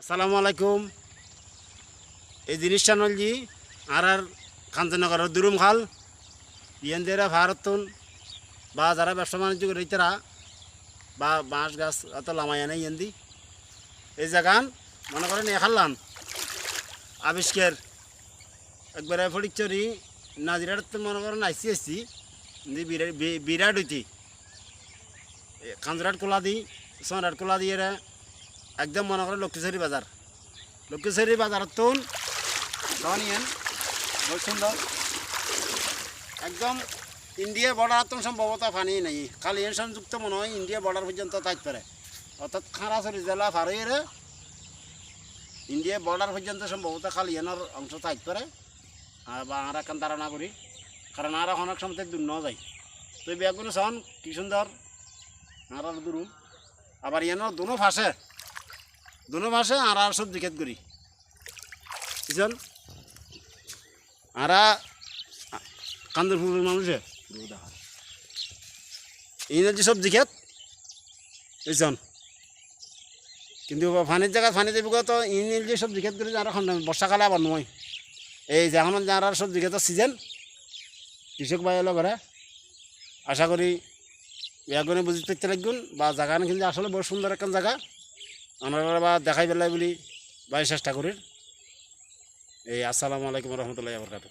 আসসালামু আলাইকুম। এই জিনিসটা নলজি আর আর কাঞ্চনগরের দুরুম খাল ইয়েন্দেরা ভারতন, বা যারা ব্যবসা বাণিজ্য করে তারা, বা বাঁশ গাছ অত লামাই আনে ইয়েন্দি। এই জায়গান মনে করেন এখানলাম আবিষ্কার একবারে ফটিকচুরি নাজিরাট তো মনে করেন আইসি আসছি বিরাট বিরাট হইতি। কাঞ্জরাট কোলা দি সোনাট কোলা দিয়ে একদম মনে করেন লক্ষ্মীশ্বরী বাজার। লক্ষ্মীশ্বরী বাজার তুন ধনিয়েন বহুত সুন্দর একদম ইন্ডিয়া বর্ডার তো সম্ভবত ফানি নাই। খালি এর সংযুক্ত মনে হয় ইন্ডিয়া বর্ডার পর্যন্ত থাকতে পারে। অর্থাৎ খারাসরি জেলা ফারইরে ইন্ডিয়া বর্ডার পর্যন্ত সম্ভবত খালি এনার অংশ থাকতে পারে। আর বা আর এখন ধারণা করি, কারণ আর অনেক সময় দূর ন যায়। তো এই শোন কি সুন্দর আর দূর। আবার এনার দুনো ফাঁসে দুনো ভাষা আর সবজি খেত করি। বুঝছেন? আরা কান্দরপুরের মানুষে। ইংরেজি সবজি খেত। বুঝছেন? কিন্তু ফানির জায়গা ফানি দেবো তো ইংরেজি সবজি খেত করি এখন বর্ষাকালে আবার নয়। এই যে এখন যার আর সবজি খেতের সিজন কৃষক ভাই এলো ঘরে। আশা করি বেগুনে বুঝতে লাগবেন বা জায়গা কিন্তু আসলে বড় সুন্দর একটা জায়গা। আমরা বা দেখাই পেলাই বলি বাইশ করি এই আসসালামু আলাইকুম রহমতুল্লাহ বরকাত